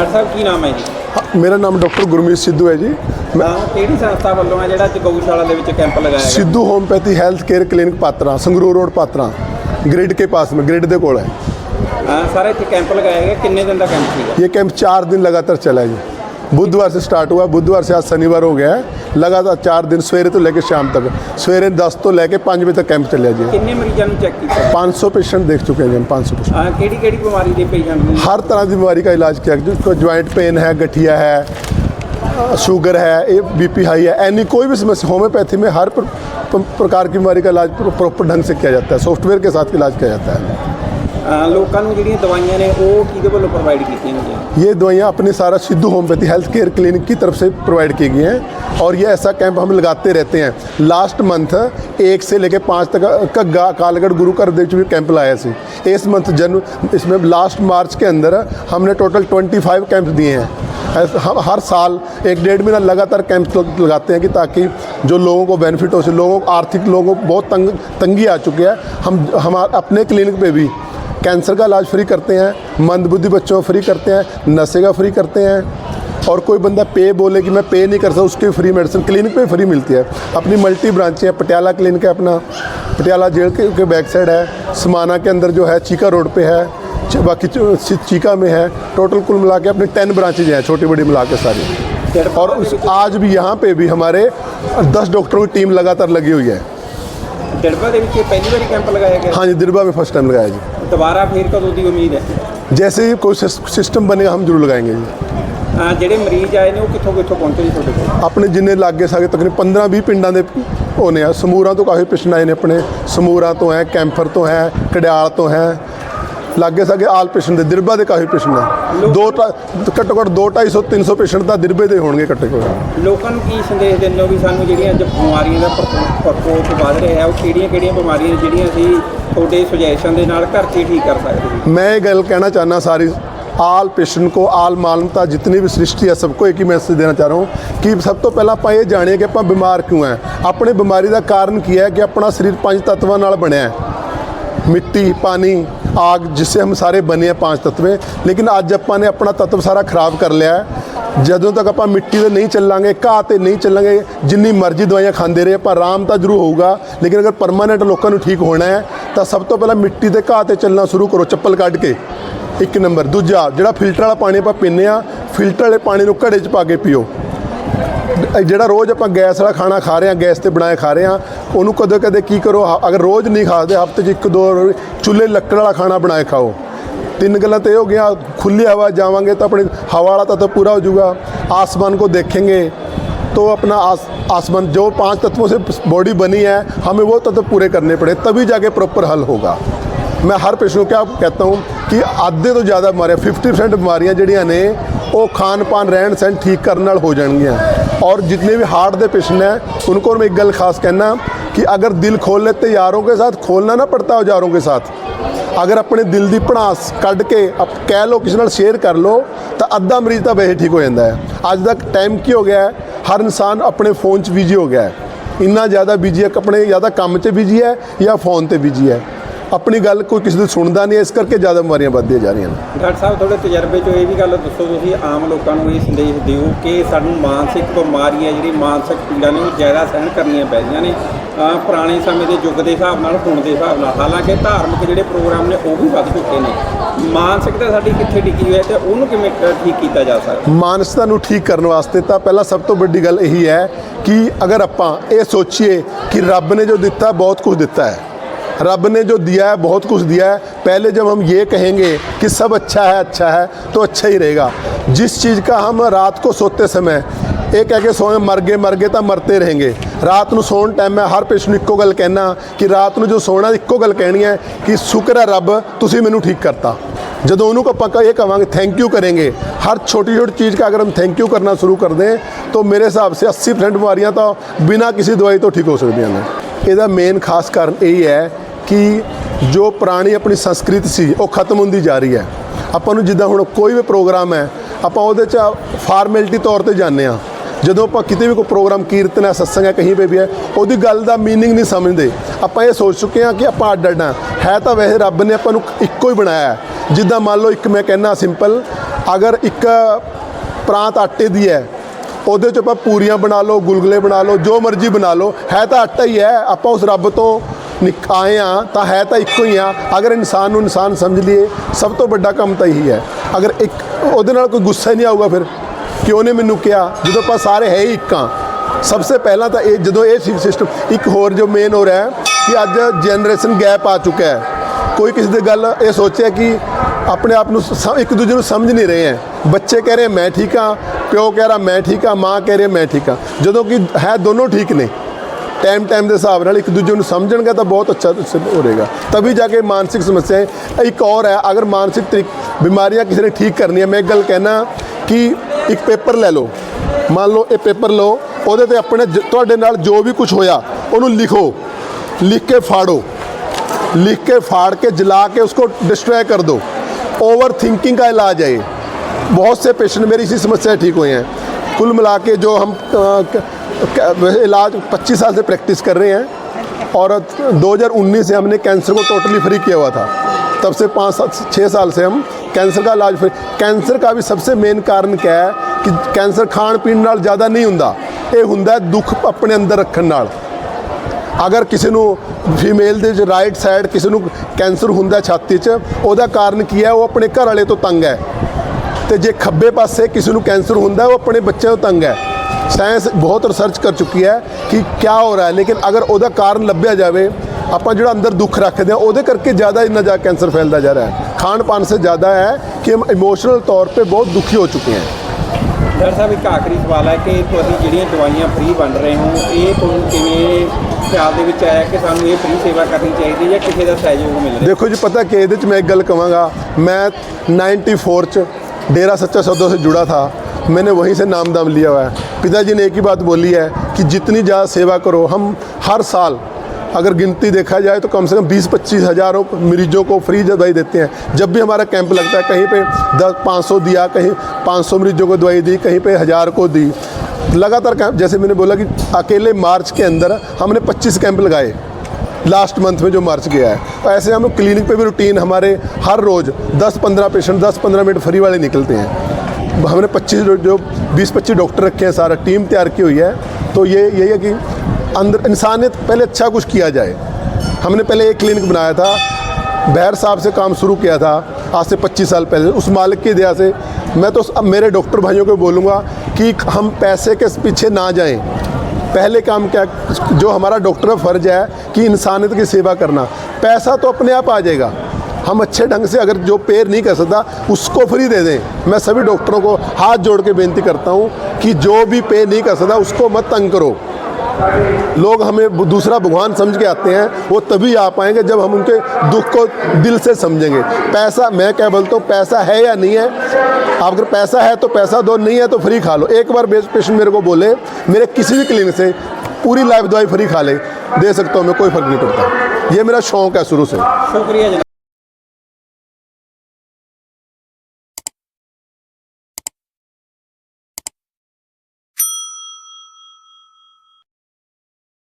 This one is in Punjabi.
ਡਾਕਟਰ ਸਾਹਿਬ ਕੀ ਨਾਮ ਹੈ ਜੀ? ਮੇਰਾ ਨਾਮ ਡਾਕਟਰ ਗੁਰਮੀਤ ਸਿੱਧੂ ਹੈ ਜੀ। ਮੈਂ ਕਿਹੜੀ ਸੰਸਥਾ ਵੱਲੋਂ ਹੈ ਜਿਹੜਾ ਅੱਜ ਦੇ ਵਿੱਚ ਕੈਂਪ ਲਗਾਇਆ ਗਿਆ? Sidhu homeopathy health care clinic Patran Sangrur road Patran grid ਕੇ ਪਾਸ ਮੈਂ ਗ੍ਰਿਡ ਦੇ ਕੋਲ ਹੈ। ਸਾਰੇ ਇੱਥੇ ਕੈਂਪ ਲਗਾਇਆ ਗਿਆ। ਕਿੰਨੇ ਦਿਨ ਦਾ ਕੈਂਪ ਸੀਗਾ? ਇਹ ਕੈਂਪ 4 ਦਿਨ ਲਗਾਤਾਰ ਚੱਲਿਆ ਜੀ। बुधवार से स्टार्ट हुआ बुधवार से आज शनिवार हो गया है लगातार चार दिन सवेरे तो लेकर शाम तक सवेरे 10 तो लेकर 5 बजे तक कैंप चलिया जी ਕਿੰਨੇ ਮਰੀਜ਼ਾਂ ਨੂੰ ਚੈੱਕ ਕੀਤਾ 500 पेशेंट देख चुके हैं जी हम 500 पेशेंट ਹਾਂ ਕਿਹੜੀ ਕਿਹੜੀ ਬਿਮਾਰੀ ਦੇ ਪੇਸ਼ੈਂਟ ਨੂੰ हर तरह की बीमारी का इलाज किया जिसको ज्वाइंट पेन है गठिया है अ, शुगर है बीपी हाई है एनी कोई भी समस्या होम्योपैथी में हर प्र, प्र, प्रकार की बीमारी का इलाज प्रॉपर ढंग से किया जाता है सॉफ्टवेयर के साथ इलाज किया जाता है ਹਾਂ, ਲੋਕਾਂ ਨੂੰ ਜਿਹੜੀਆਂ ਦਵਾਈਆਂ ਨੇ ਉਹ ਕਿਹਦੇ ਵੱਲੋਂ ਪ੍ਰੋਵਾਈਡ ਕੀਤੀਆਂ ਗਈਆਂ ये दवाइयाँ अपने सारा Sidhu homeopathy health care clinic की तरफ से प्रोवाइड की गई हैं और ये ऐसा कैंप हम लगाते रहते हैं लास्ट मंथ एक से लेकर पाँच तक का गा- कालगढ़ गुरु घर ਦੇ ਵਿੱਚ ਵੀ ਕੈਂਪ ਲਾਇਆ ਸੀ इस मंथ जन इसमें लास्ट मार्च के अंदर हमने टोटल 25 कैंप दिए हैं ऐसे हम हर साल एक डेढ़ महीना लगातार कैंप लगाते हैं कि ताकि जो लोगों को बेनिफिट हो सके लोगों को आर्थिक लोगों को बहुत तंग तंगी आ चुकी है हम हम अपने क्लिनिक पे भी कैंसर का इलाज फ्री करते हैं मंदबुद्धि बच्चों को फ्री करते हैं नशे का फ्री करते हैं। और कोई बंदा पे बोले कि मैं पे नहीं कर सकता उसकी फ्री मेडिसिन क्लिनिक पे फ्री मिलती है। अपनी मल्टी ब्रांचें हैं पटियाला क्लिनिक है अपना पटियाला जेल के, के बैक साइड है समाना के अंदर जो है चीका रोड पे है बाकी चीका में है। टोटल कुल मिला के अपने टेन ब्रांचेज हैं छोटी बड़ी मिला के सारी। और उस आज भी यहाँ पे भी हमारे दस डॉक्टरों की टीम लगातार लगी हुई है। ਡੜਬਾ ਦੇ ਵਿੱਚ ਇਹ ਪਹਿਲੀ ਵਾਰੀ ਕੈਂਪ ਲਗਾਇਆ ਗਿਆ हाँ जी दिरबा में फर्स्ट टाइम लगाया जी ਦੁਬਾਰਾ ਫੇਰ ਕਦੋਂ ਦੀ ਉਮੀਦ ਹੈ जैसे ही कोई सिस्टम बनेगा हम जरूर लगाएंगे जी ਹਾਂ, ਜਿਹੜੇ ਮਰੀਜ਼ ਆਏ ਨੇ ਉਹ ਕਿੱਥੋਂ ਕਿੱਥੋਂ ਪਹੁੰਚੇ ਜੀ ਤੁਹਾਡੇ ਕੋਲ ਆਪਣੇ ਜਿੰਨੇ ਲਾਗੇ ਸਾਗੇ ਤਕਰੀਬਨ 15 20 ਪਿੰਡਾਂ ਦੇ ਹੋਣੇ ਆ ਸਮੂਰਾਂ ਤੋਂ ਕਾਫੀ ਪੇਸ਼ੈਂਟ ਆਏ ਨੇ ਆਪਣੇ ਸਮੂਰਾਂ ਤੋਂ ਹੈ ਕੈਂਫਰ ਤੋਂ ਹੈ ਕੜਿਆਲ ਤੋਂ ਹੈ ਲਾਗੇ ਸਾਗੇ ਆਲ ਪੇਸ਼ੈਂਟ ਦੇ ਦਿਰਬਾ ਦੇ ਕਾਫੀ ਪੇਸ਼ੈਂਟ ਨੇ ਦੋ ਘੱਟੋ ਘੱਟ ਦੋ 2 250 300 ਪੇਸ਼ੈਂਟ ਤਾਂ ਦਿਰਬੇ ਦੇ ਹੋਣਗੇ ਘੱਟੋ ਘੱਟ। ਲੋਕਾਂ ਨੂੰ ਕੀ ਸੰਦੇਸ਼ ਦਿੰਦੇ ਵੀ ਸਾਨੂੰ ਜਿਹੜੀਆਂ ਅੱਜ ਬਿਮਾਰੀਆਂ ਦਾ ਪ੍ਰਕੋਪ ਵੱਧ ਰਿਹਾ ਹੈ ਉਹ ਕਿਹੜੀਆਂ ਕਿਹੜੀਆਂ ਬਿਮਾਰੀਆਂ ਜਿਹੜੀਆਂ ਅਸੀਂ ਤੁਹਾਡੇ ਸੁਜੈਸ਼ਨ ਦੇ ਨਾਲ ਘਰ 'ਚ ਠੀਕ ਕਰ ਸਕਦੇ ਮੈਂ ਇਹ ਗੱਲ ਕਹਿਣਾ ਚਾਹਨਾ ਸਾਰੀ ਆਲ ਪੇਸ਼ੈਂਟ ਕੋ ਆਲ ਮਾਲਮਤਾ ਜਿਤਨੀ ਵੀ ਸ੍ਰਿਸ਼ਟੀ ਹੈ ਸਭ ਕੋ ਇੱਕ ਹੀ ਮੈਸੇਜ ਦੇਣਾ ਚਾਹ ਰਹਾ ਹੂੰ ਕਿ ਸਭ ਤੋਂ ਪਹਿਲਾਂ ਆਪਾਂ ਇਹ ਜਾਣੀਏ ਕਿ ਆਪਾਂ ਬਿਮਾਰ ਕਿਉਂ ਹੈ। ਆਪਣੇ ਬਿਮਾਰੀ ਦਾ ਕਾਰਨ ਕੀ ਹੈ ਕਿ ਆਪਣਾ ਸਰੀਰ ਪੰਜ ਤੱਤਵਾਂ ਨਾਲ ਬਣਿਆ ਹੈ। ਮਿੱਟੀ, ਪਾਣੀ, ਆਗ, ਜਿਸੇ ਹਮ ਸਾਰੇ ਬਨੇ ਆ ਪੰਜ ਤੱਤਵੇ। ਲੇਕਿਨ ਅੱਜ ਆਪਾਂ ਨੇ ਆਪਣਾ ਤੱਤਵ ਸਾਰਾ ਖਰਾਬ ਕਰ ਲਿਆ ਹੈ। ਜਦੋਂ ਤੱਕ ਆਪਾਂ ਮਿੱਟੀ ਤੇ ਨਹੀਂ ਚੱਲਾਂਗੇ, ਘਾਹ ਤੇ ਨਹੀਂ ਚੱਲਾਂਗੇ, ਜਿੰਨੀ ਮਰਜ਼ੀ ਦਵਾਈਆਂ ਖਾਂਦੇ ਰਹੇ, ਆਪਾਂ ਆਰਾਮ ਤਾਂ ਜ਼ਰੂਰ ਹੋਊਗਾ। ਲੇਕਿਨ ਅਗਰ ਪਰਮਾਨੈਂਟ ਲੋਕਾਂ ਨੂੰ ਠੀਕ ਹੋਣਾ ਹੈ, ਤਾਂ ਸਭ ਤੋਂ ਪਹਿਲਾਂ ਮਿੱਟੀ ਤੇ ਘਾਹ ਤੇ ਚੱਲਣਾ ਸ਼ੁਰੂ ਕਰੋ, ਚੱਪਲ ਕੱਢ ਕੇ। ਇੱਕ ਨੰਬਰ। ਦੂਜਾ, ਜਿਹੜਾ ਫਿਲਟਰ ਵਾਲਾ ਪਾਣੀ ਆਪਾਂ ਪੀਂਦੇ ਆ ਫਿਲਟਰ ਵਾਲੇ ਪਾਣੀ ਨੂੰ ਘੜੇ 'ਚ ਪਾ ਕੇ ਪੀਓ। ਜਿਹੜਾ ਰੋਜ਼ ਆਪਾਂ ਗੈਸ ਵਾਲਾ ਖਾਣਾ ਖਾ ਰਹੇ ਹਾਂ ਗੈਸ ਤੇ ਬਣਾਏ ਖਾ ਰਹੇ ਹਾਂ ਉਹਨੂੰ ਕਦੇ ਕਦੇ ਕੀ ਕਰੋ ਹ- ਅਗਰ ਰੋਜ਼ ਨਹੀਂ ਖਾਦੇ ਹਫਤੇ 'ਚ ਇੱਕ ਦੋ ਵਾਰ ਚੁੱਲ੍ਹੇ ਲੱਕੜ ਵਾਲਾ ਖਾਣਾ ਬਣਾਏ ਖਾਓ ਤਿੰਨ ਗੱਲਾਂ ਤੇ ਇਹ ਹੋ ਗਿਆ ਖੁੱਲੀ ਹਵਾ ਜਾਵਾਂਗੇ ਤਾਂ ਆਪਣੀ ਹਵਾ वाला तत्व पूरा हो जाएगा आसमान को देखेंगे तो अपना आस, आसमान जो पांच तत्वों से बॉडी बनी है हमें वो तत्व पूरे करने पड़े तभी जाके प्रॉपर हल होगा ਮੈਂ ਹਰ ਪੇਸ਼ੈਂਟ ਨੂੰ ਕਿਆ कहता हूँ ਕਿ ਅੱਧੇ ਤੋਂ ਜ਼ਿਆਦਾ ਬਿਮਾਰੀਆਂ 50% ਬਿਮਾਰੀਆਂ ਜਿਹੜੀਆਂ ਨੇ ਉਹ ਖਾਣ ਪਾਨ ਰਹਿਣ ਸਹਿਣ ਠੀਕ ਕਰਨ ਨਾਲ ਹੋ ਜਾਣਗੀਆਂ और जितने भी हार्ट के पेशेंट हैं उनको मैं एक गल खास कहना कि अगर दिल खोल लेते यारों के साथ खोलना ना पड़ता औजारों के साथ ਅਗਰ ਆਪਣੇ ਦਿਲ ਦੀ ਭੜਾਸ ਕੱਢ ਕੇ ਅਪ ਕਹਿ ਲਓ ਕਿਸੇ ਨਾਲ ਸ਼ੇਅਰ ਕਰ ਲਓ ਤਾਂ ਅੱਧਾ ਮਰੀਜ਼ ਤਾਂ ਵੈਸੇ ਠੀਕ ਹੋ ਜਾਂਦਾ ਹੈ ਅੱਜ ਦਾ ਟਾਈਮ ਕੀ ਹੋ ਗਿਆ ਹੈ ਹਰ ਇਨਸਾਨ ਆਪਣੇ ਫੋਨ 'ਚ ਬਿਜੀ ਹੋ ਗਿਆ ਹੈ ਇੰਨਾ ਜ਼ਿਆਦਾ ਬਿਜੀ ਹੈ ਆਪਣੇ ਜਾਂ ਤਾਂ ਕੰਮ 'ਚ ਬਿਜੀ ਹੈ ਜਾਂ ਫੋਨ ਤੇ ਬਿਜੀ ਹੈ ਆਪਣੀ ਗੱਲ ਕੋਈ ਕਿਸੇ ਦੀ ਸੁਣਦਾ ਨਹੀਂ ਇਸ ਕਰਕੇ ਜ਼ਿਆਦਾ ਬਿਮਾਰੀਆਂ ਵੱਧਦੀਆਂ ਜਾ ਰਹੀਆਂ ਨੇ। ਡਾਕਟਰ ਸਾਹਿਬ ਤੁਹਾਡੇ ਤਜਰਬੇ 'ਚੋਂ ਇਹ ਵੀ ਗੱਲ ਦੱਸੋ ਤੁਸੀਂ ਆਮ ਲੋਕਾਂ ਨੂੰ ਇਹ ਸੰਦੇਸ਼ ਦਿਓ ਕਿ ਸਾਨੂੰ ਮਾਨਸਿਕ ਬਿਮਾਰੀਆਂ ਜਿਹੜੀ ਮਾਨਸਿਕ ਪੀੜਾ ਨੇ ਉਹ ਜ਼ਿਆਦਾ ਸਹਿਣ ਕਰਨੀਆਂ ਪੈਂਦੀਆਂ ਨੇ। ਅਹ ਪੁਰਾਣੇ ਸਮੇਂ ਦੇ ਯੁੱਗ ਦੇ ਹਿਸਾਬ ਨਾਲ ਹੁਣ ਦੇ ਹਿਸਾਬ ਨਾਲ ਹਾਲਾਂਕਿ ਧਾਰਮਿਕ ਜਿਹੜੇ ਪ੍ਰੋਗਰਾਮ ਨੇ ਉਹ ਵੀ ਵੱਧ ਚੁੱਕੇ ਨੇ। ਮਾਨਸਿਕਤਾ ਸਾਡੀ ਕਿੱਥੇ ਟਿਕੀ ਹੋਈ ਹੈ ਤੇ ਉਹਨੂੰ ਕਿਵੇਂ ਠੀਕ ਕੀਤਾ ਜਾ ਸਕਦਾ? ਮਾਨਸਤਾ ਨੂੰ ਠੀਕ ਕਰਨ ਵਾਸਤੇ ਤਾਂ ਪਹਿਲਾਂ ਸਭ ਤੋਂ ਵੱਡੀ ਗੱਲ ਇਹੀ ਹੈ ਕਿ ਅਗਰ ਆਪਾਂ ਇਹ ਸੋਚੀਏ ਕਿ ਰੱਬ ਨੇ ਜੋ ਦਿੱਤਾ ਬਹੁਤ ਕੁਝ ਦਿੱਤਾ ਹੈ। रब ने जो दिया है बहुत कुछ दिया है पहले जब हम ये कहेंगे कि सब अच्छा है अच्छा है तो अच्छा ही रहेगा जिस चीज़ का हम रात को सोते समय ਇਹ ਕਹਿ ਕੇ ਸੋਏ ਮਰ ਗਏ ਮਰ ਗਏ ਤਾਂ ਮਰਤੇ ਰਹਿਣਗੇ ਰਾਤ ਨੂੰ ਸੌਣ ਟਾਈਮ ਮੈਂ ਹਰ ਪੇਸ਼ੈਂਟ ਨੂੰ ਇੱਕੋ ਗੱਲ ਕਹਿਣਾ ਕਿ ਰਾਤ ਨੂੰ ਜੋ ਸੋਣਾ ਇੱਕੋ ਗੱਲ ਕਹਿਣੀ ਹੈ ਕਿ ਸ਼ੁਕਰ ਹੈ ਰੱਬ ਤੁਸੀਂ ਮੈਨੂੰ ਠੀਕ ਕਰਤਾ ਜਦੋਂ ਉਹਨੂੰ को पक्का ये कहेंगे थैंक यू करेंगे हर छोटी छोटी चीज़ का अगर हम थैंक यू करना शुरू कर दें तो मेरे हिसाब से 80 परसेंट बीमारियाँ तो बिना किसी दवाई तो ठीक हो सकती हैं ਇਹਦਾ ਮੇਨ ਖਾਸ ਕਾਰਨ ਇਹ ਹੈ ਕਿ ਜੋ ਪੁਰਾਣੀ ਆਪਣੀ ਸੰਸਕ੍ਰਿਤ ਸੀ, ਉਹ ਖਤਮ ਹੁੰਦੀ ਜਾ ਰਹੀ ਹੈ। ਆਪਾਂ ਨੂੰ ਜਿੱਦਾਂ ਹੁਣ ਕੋਈ ਵੀ ਪ੍ਰੋਗਰਾਮ ਹੈ, ਆਪਾਂ ਉਹਦੇ ਚ ਫਾਰਮੈਲਿਟੀ ਤੌਰ ਤੇ ਜਾਂਦੇ ਆ ਜਦੋਂ ਆਪਾਂ ਕਿਤੇ ਵੀ ਕੋਈ ਪ੍ਰੋਗਰਾਮ, ਕੀਰਤਨ ਹੈ ਸਤਸੰਗ ਹੈ, ਕਹੀਂ ਵੀ ਹੈ, ਉਹਦੀ ਗੱਲ ਦਾ ਮੀਨਿੰਗ ਨਹੀਂ ਸਮਝਦੇ। ਆਪਾਂ ਇਹ ਸੋਚ ਚੁੱਕੇ ਆ ਕਿ ਆਪਾਂ ਅੱਡ ਅੱਡਾਂ ਹੈ ਤਾਂ ਵੈਸੇ ਰੱਬ ਨੇ ਆਪਾਂ ਨੂੰ ਇੱਕੋ ਹੀ ਬਣਾਇਆ ਜਿੱਦਾਂ ਮੰਨ ਲਓ ਇੱਕ ਮੈਂ ਕਹਿੰਨਾ ਸਿੰਪਲ ਅਗਰ ਇੱਕ ਪ੍ਰਾਂਤ ਆਟੇ ਦੀ ਹੈ, ਉਹਦੇ ਚ ਆਪਾਂ ਪੂਰੀਆਂ ਬਣਾ ਲਓ, ਗੁਲਗਲੇ ਬਣਾ ਲਓ, ਜੋ ਮਰਜ਼ੀ ਬਣਾ ਲਓ, ਹੈ ਤਾਂ ਆਟਾ ਹੀ ਹੈ। ਆਪਾਂ ਉਸ ਰੱਬ ਤੋਂ ਆਏ ਆ ਤਾਂ ਹੈ ਤਾਂ ਇੱਕੋ ਹੀ ਆ। ਅਗਰ ਇਨਸਾਨ ਨੂੰ ਇਨਸਾਨ ਸਮਝ ਲਈਏ, ਸਭ ਤੋਂ ਵੱਡਾ ਕੰਮ ਤਾਂ ਇਹੀ ਹੈ। ਅਗਰ ਇੱਕ ਉਹਦੇ ਨਾਲ ਕੋਈ ਗੁੱਸਾ ਹੀ ਨਹੀਂ ਆਊਗਾ ਫਿਰ ਕਿ ਉਹਨੇ ਮੈਨੂੰ ਕਿਹਾ? ਜਦੋਂ ਆਪਾਂ ਸਾਰੇ ਹੈ ਹੀ ਇੱਕ ਆ ਸਭ ਤੋਂ ਪਹਿਲਾਂ ਤਾਂ ਇਹ ਜਦੋਂ ਇਹ ਸਿਸਟਮ, ਇੱਕ ਹੋਰ ਜੋ ਮੇਨ ਹੋ ਰਿਹਾ ਹੈ ਕਿ ਅੱਜ ਜਨਰੇਸ਼ਨ ਗੈਪ ਆ ਚੁੱਕਾ ਹੈ। ਕੋਈ ਕਿਸੇ ਦੀ ਗੱਲ ਇਹ ਸੋਚਿਆ ਕਿ ਆਪਣੇ ਆਪ ਨੂੰ ਸ- ਇੱਕ ਦੂਜੇ ਨੂੰ ਸਮਝ ਨਹੀਂ ਰਹੇ ਹੈ। ਬੱਚੇ ਕਹਿ ਰਹੇ, ਮੈਂ ਠੀਕ ਹਾਂ। ਪਿਓ ਕਹਿ ਰਿਹਾ, ਮੈਂ ਠੀਕ ਹਾਂ। ਮਾਂ ਕਹਿ ਰਹੀ ਮੈਂ ਠੀਕ ਹਾਂ। ਜਦੋਂ ਕਿ ਹੈ ਦੋਨੋਂ ਠੀਕ ਨੇ। ਟਾਈਮ ਟਾਈਮ ਦੇ ਹਿਸਾਬ ਨਾਲ ਇੱਕ ਦੂਜੇ ਨੂੰ ਸਮਝਣਗੇ ਤਾਂ ਬਹੁਤ ਅੱਛਾ ਹੋਵੇਗਾ ਤभी ਜਾ ਕੇ ਮਾਨਸਿਕ ਸਮੱਸਿਆ ਇੱਕ ਔਰ ਹੈ, ਅਗਰ ਮਾਨਸਿਕ ਬਿਮਾਰੀਆਂ ਕਿਸੇ ਨੇ ਠੀਕ ਕਰਨੀਆਂ, ਮੈਂ ਇੱਕ ਗੱਲ ਕਹਿਣਾ ਕਿ ਇੱਕ ਪੇਪਰ ਲੈ ਲਓ। ਮੰਨ ਲਓ ਇਹ ਪੇਪਰ ਲਓ, ਉਹਦੇ ਤੇ ਆਪਣੇ ਤੁਹਾਡੇ ਨਾਲ ਜੋ ਵੀ ਕੁਝ ਹੋਇਆ, ਉਹਨੂੰ ਲਿਖੋ, ਲਿਖ ਕੇ ਫਾੜੋ। ਲਿਖ ਕੇ ਫਾੜ फाड़ के जला के उसको डिस्ट्रॉय कर दो ओवर थिंकिंग का इलाज है ਬਹੁਤ ਸੇ पेशेंट ਮੇਰੀ इसी ਸਮੱਸਿਆ ਠੀਕ ਹੋਏ हैं ਕੁੱਲ ਮਿਲਾ ਕੇ ਜੋ ਹਮ इलाज 25 साल से प्रैक्टिस कर रहे हैं और 2019 से हमने कैंसर को टोटली फ्री किया हुआ था। तब से पाँच सात छः साल से हम कैंसर का इलाज फ्री कैंसर का भी सबसे मेन कारण क्या ਹੈ ਕਿ ਕੈਂਸਰ ਖਾਣ ਪੀਣ ਨਾਲ ਜ਼ਿਆਦਾ ਨਹੀਂ ਹੁੰਦਾ ਇਹ ਹੁੰਦਾ ਦੁੱਖ ਆਪਣੇ ਅੰਦਰ ਰੱਖਣ ਨਾਲ ਅਗਰ ਕਿਸੇ ਨੂੰ ਫੀਮੇਲ ਦੇ ਵਿੱਚ ਰਾਈਟ ਸਾਈਡ ਕਿਸੇ ਨੂੰ ਕੈਂਸਰ ਹੁੰਦਾ ਛਾਤੀ 'ਚ ਉਹਦਾ ਕਾਰਨ ਕੀ ਹੈ ਉਹ ਆਪਣੇ ਘਰ ਵਾਲੇ ਤੋਂ ਤੰਗ ਹੈ ਤੇ ਜੇ ਖੱਬੇ ਪਾਸੇ ਕਿਸੇ ਨੂੰ ਕੈਂਸਰ ਹੁੰਦਾ ਉਹ ਆਪਣੇ ਬੱਚਿਆਂ ਤੋਂ ਤੰਗ ਹੈ ਸਾਇੰਸ ਬਹੁਤ ਰਿਸਰਚ ਕਰ ਚੁੱਕੀ ਹੈ ਕਿ ਕੀ ਹੋ ਰਿਹਾ ਹੈ ਲੇਕਿਨ ਅਗਰ ਉਹਦਾ ਕਾਰਨ ਲੱਭਿਆ ਜਾਵੇ ਆਪਾਂ ਜਿਹੜਾ ਅੰਦਰ ਦੁੱਖ ਰੱਖਦੇ ਆ ਉਹਦੇ ਕਰਕੇ ਜ਼ਿਆਦਾ ਇੰਨਾ ਜ਼ਿਆਦਾ ਕੈਂਸਰ ਫੈਲਦਾ ਜਾ ਰਿਹਾ ਹੈ ਖਾਣ ਪਾਨ ਸੇ ਜ਼ਿਆਦਾ ਹੈ ਕਿ ਹਮ ਇਮੋਸ਼ਨਲ ਤੌਰ पे ਬਹੁਤ ਦੁਖੀ ਹੋ ਚੁੱਕੇ हैं ਡਾਕਟਰ ਸਾਹਿਬ ਇੱਕ ਆਖਰੀ ਸਵਾਲ ਹੈ ਕਿ ਤੁਸੀਂ ਜਿਹੜੀਆਂ ਦਵਾਈਆਂ ਫ੍ਰੀ ਵੰਡ ਰਹੇ ਹੋ ਇਹ ਤੁਹਾਨੂੰ ਕਿਵੇਂ ਖਿਆਲ ਦੇ ਵਿੱਚ ਆਇਆ ਕਿ ਸਾਨੂੰ ਇਹ ਫ੍ਰੀ ਸੇਵਾ ਕਰਨੀ ਚਾਹੀਦੀ ਹੈ ਜਾਂ ਕਿਸੇ ਦਾ ਸਹਿਯੋਗ ਮਿਲ ਰਿਹਾ देखो जी पता कि ਇਹਦੇ ਚ ਮੈਂ ਇੱਕ ਗੱਲ ਕਵਾਂਗਾ मैं 94 ਚ डेरा सच्चा सौदों से जुड़ा था मैंने वहीं से नाम दाम लिया हुआ है। पिताजी ने एक ही बात बोली है कि जितनी ज़्यादा सेवा करो, हम हर साल अगर गिनती देखा जाए तो कम से कम 20-25 हज़ारों मरीजों को फ्री दवाई देते हैं। जब भी हमारा कैंप लगता है, कहीं पे दस, पाँच सौ दिया, कहीं 500 मरीजों को दवाई दी, कहीं पे हज़ार को दी। लगातार कैंप, जैसे मैंने बोला कि अकेले मार्च के अंदर हमने 25 कैंप लगाए। लास्ट मंथ में जो मार्च गया है। तो ऐसे हम क्लिनिक पे भी रूटीन हमारे हर रोज़ 10-15 पेशेंट 10-15 मिनट फ्री वाले निकलते हैं। हमने 25 जो- जो 20-25 डॉक्टर रखे हैं, सारा टीम तैयार की हुई है। तो ये, यही है कि अंदर इंसानियत पहले अच्छा कुछ किया जाए। हमने पहले एक क्लिनिक बनाया था, बहर साहब से काम शुरू किया था, आज से 25 साल पहले। उस मालिक की दया से मैं तो अब मेरे डॉक्टर भाइयों को बोलूँगा कि हम पैसे के पीछे ना जाएँ। पहले काम क्या, जो हमारा डॉक्टर फ़र्ज़ है कि इंसानियत की सेवा करना। पैसा तो अपने आप आ जाएगा। हम अच्छे ढंग से अगर जो पेयर नहीं कर सकता, उसको फ्री दे दें। मैं सभी डॉक्टरों को हाथ जोड़ के बेनती करता हूँ कि जो भी पेयर नहीं कर सकता, उसको मत तंग करो। लोग हमें दूसरा भगवान समझ के आते हैं, वो तभी आ पाएँगे जब हम उनके दुख को दिल से समझेंगे। पैसा, मैं क्या बोलता हूँ, पैसा है या नहीं है? आप अगर पैसा है तो पैसा दो, नहीं है तो फ्री खा लो। एक बार पेशेंट मेरे को बोले, मेरे किसी भी क्लिनिक से पूरी लाइफ दवाई फ्री खा ले, दे सकता हूँ मैं, कोई फ़र्क नहीं पड़ता। ये मेरा शौक है शुरू से। शुक्रिया